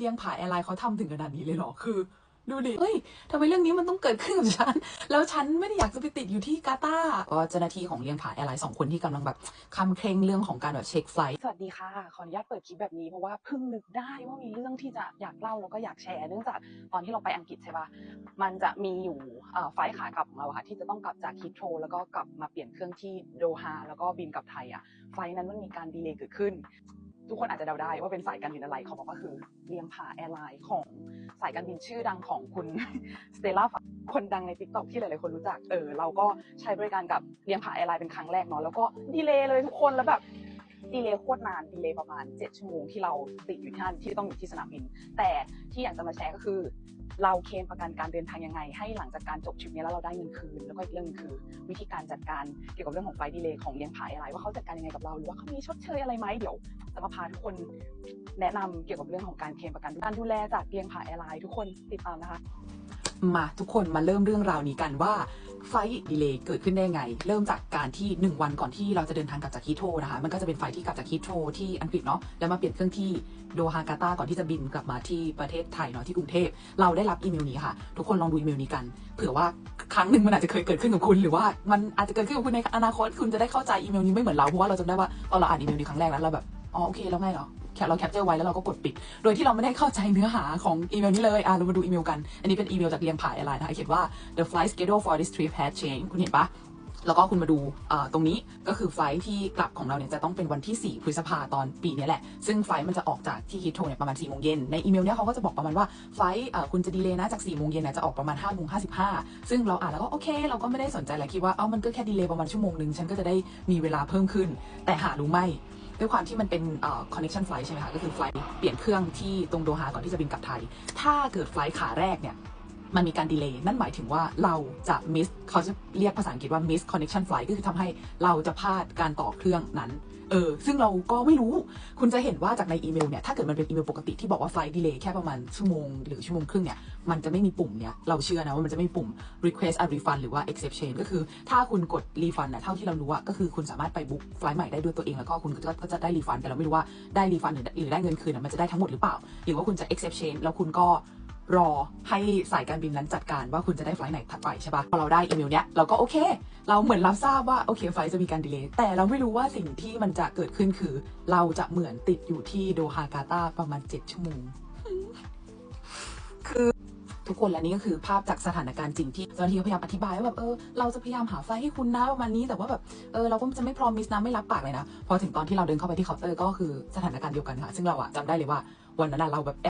เลี้ยงผาแอร์ไลน์เขาทำถึงขนาดนี้เลยเหรอ คือ ดูดิ เฮ้ยทำไมเรื่องนี้มันต้องเกิดขึ้นกับฉัน แล้วฉันไม่ได้อยากจะไปติดอยู่ที่กาตาร์ก็เจ้าหน้าที่ของเลี้ยงผาแอร์ไลน์สองคนที่กำลังแบบคำเคร่งเรื่องของการแบบเช็คไฟล์สวัสดีค่ะ ขออนุญาตเปิดคลิปแบบนี้เพราะว่าเพิ่งนึกได้ว่ามีเรื่องที่จะอยากเล่าแล้วก็อยากแชร์เนื่องจากตอนที่เราไปอังกฤษใช่ปะมันจะมีอยู่ไฟล์ขากลับของเราค่ะที่จะต้องกลับจากฮิตโทรแล้วก็กลับมาเปลี่ยนเครื่องที่โดฮาแล้วก็บินกลับไทยอะไฟล์นั้นมันมีการดีเลย์เกิดขึ้น ทุกคนอาจจะเดาได้ว่าเป็นสายการบินอะไรเขาบอกว่าคือเลียงผาแอร์ไลน์ของสายการบินชื่อดังของคุณสเตล่าคนดังในทิกตอกที่หลายๆคนรู้จักเออเราก็ใช้บริการกับเลียงผาแอร์ไลน์เป็นครั้งแรกเนาะแล้วก็ดีเลยเลยทุกคนแล้วแบบ ดีเลย์โคตรนานดีเลย์ประมาณ 7 ชั่วโมงที่เราติดอยู่ที่นั่นที่ต้องอยู่ที่สนามบิน แต่ที่อยากจะมาแชร์ก็คือ เราเคลมประกันการเดินทางยังไง ให้หลังจากการจบทริปนี้แล้วเราได้เงินคืน แล้วก็อีกเรื่องนึงคือ วิธีการจัดการเกี่ยวกับเรื่องของไฟดีเลย์ของเลี้ยงผายอะไร ว่าเขาจัดการยังไงกับเราหรือว่าเขามีชดเชยอะไรไหมเดี๋ยวจะมาพาทุกคนแนะนำเกี่ยวกับเรื่องของการเคลมประกันการดูแลจากเลี้ยงผายอร์ไลน์ทุกคนติดตามนะคะ มาทุกคนมาเริ่มเรื่องราวนี้กันว่าไฟล์ดีเลย์เกิดขึ้นได้ไง เริ่มจากการที่ 1 วันก่อนที่เราจะเดินทางกลับจากฮีโทนะคะ มันก็จะเป็นไฟล์ที่กลับจากฮีโทที่อังกฤษเนาะ แล้วมาเปลี่ยนเครื่องที่โดฮากาตาก่อนที่จะบินกลับมาที่ประเทศไทยเนาะที่กรุงเทพ เราได้รับอีเมลนี้ค่ะ ทุกคนลองดูอีเมลนี้กัน เผื่อว่าครั้งหนึ่งมันอาจจะเคยเกิดขึ้นกับคุณ หรือว่ามันอาจจะเกิดขึ้นกับคุณในอนาคต คุณจะได้เข้าใจอีเมลนี้ไม่เหมือนเรา เพราะว่าเราจำได้ว่าตอนเราอ่านอีเมลนี้ครั้งแรกแล้วเราแบบ อ๋อโอเคแล้วไงเหรอ เราแคปเจอร์ไว้แล้วเราก็กดปิด โดยที่เราไม่ได้เข้าใจเนื้อหาของอีเมลนี้เลยอะเรามาดูอีเมลกัน อันนี้เป็นอีเมลจากเรียงผายอะไรนะคะเขียนว่า the flight schedule for this trip has changed คุณเห็นปะแล้วก็คุณมาดูตรงนี้ก็คือไฟล์ที่กลับของเราเนี่ยจะต้องเป็นวันที่ 4 พฤษภาตอนปีนี้แหละ ซึ่งไฟล์มันจะออกจากที่ฮิตโทเนี่ยประมาณ4โมงเย็นในอีเมลเนี่ยเขาก็จะบอกประมาณว่าไฟล์คุณจะดีเลย์นะจาก4โมงเย็นนี่ยจะออกประมาณ5โมง55 ซึ่งเราอ่านแล้วก็โอเค เราก็ไม่ได้สนใจอะไรคิดว่าเอ้ามันก็แค่ดีเลย์ประมาณชั่วโมงหนึ่งฉันก็จะได้มีเวลาเพิ่มขึ้น แต่หารู้ไหม ด้วยความที่มันเป็นคอนเนคชั่นไฟล์ใช่ไหมคะ ก็คือไฟล์เปลี่ยนเครื่องที่ตรงโดฮาก่อนที่จะบินกลับไทย ถ้าเกิดไฟล์ขาแรกเนี่ยมันมีการดีเลย์นั่นหมายถึงว่าเราจะมิสเขาจะเรียกภาษาอังกฤษว่า miss connection flight ก็คือทำให้เราจะพลาดการต่อเครื่องนั้น เออซึ่งเราก็ไม่รู้ คุณจะเห็นว่าจากในอีเมลเนี่ยถ้าเกิดมันเป็นอีเมลปกติที่บอกว่าไฟล์ดีเลย์แค่ประมาณชั่วโมงหรือชั่วโมงครึ่งเนี่ยมันจะไม่มีปุ่มเนี่ยเราเชื่อนะว่ามันจะไม่มีปุ่ม request a refund หรือว่า exception ก็คือ ถ้าคุณกด refund นะเท่าที่เรารู้อะก็คือคุณสามารถไปบุ๊กไฟล์ใหม่ได้ด้วยตัวเองแล้วก็คุณก็จะได้ refund แต่เราไม่รู้ว่าได้ refund หรือได้เงินคืนมันจะได้ทั้งหมดหรือเปล่า หรือว่าคุณจะ exception แล้วคุณก็ รอให้สายการบินนั้นจัดการว่าคุณจะได้ไฟล์ไหนถัดไปใช่ปะพอเราได้อีเมลเนี้ยเราก็โอเค เราเหมือนรับทราบว่าโอเคไฟล์จะมีการดีเลย์แต่เราไม่รู้ว่าสิ่งที่มันจะเกิดขึ้นคือ เราจะเหมือนติดอยู่ที่โดฮากาตาประมาณ 7 ชั่วโมง คือทุกคนและนี่ก็คือภาพจากสถานการณ์จริงที่เจ้าหน้าที่พยายามอธิบายว่าแบบเออเราจะพยายามหาไฟล์ให้คุณนะประมาณนี้แต่ว่าแบบเออเราก็จะไม่พรอมิสนะไม่รับปากเลยนะพอถึงตอนที่เราเดินเข้าไปที่เคาน์เตอร์ก็คือสถานการณ์เดียวกันค่ะ ซึ่งเราอะจำได้เลยว่าวันนั้นเราแบบ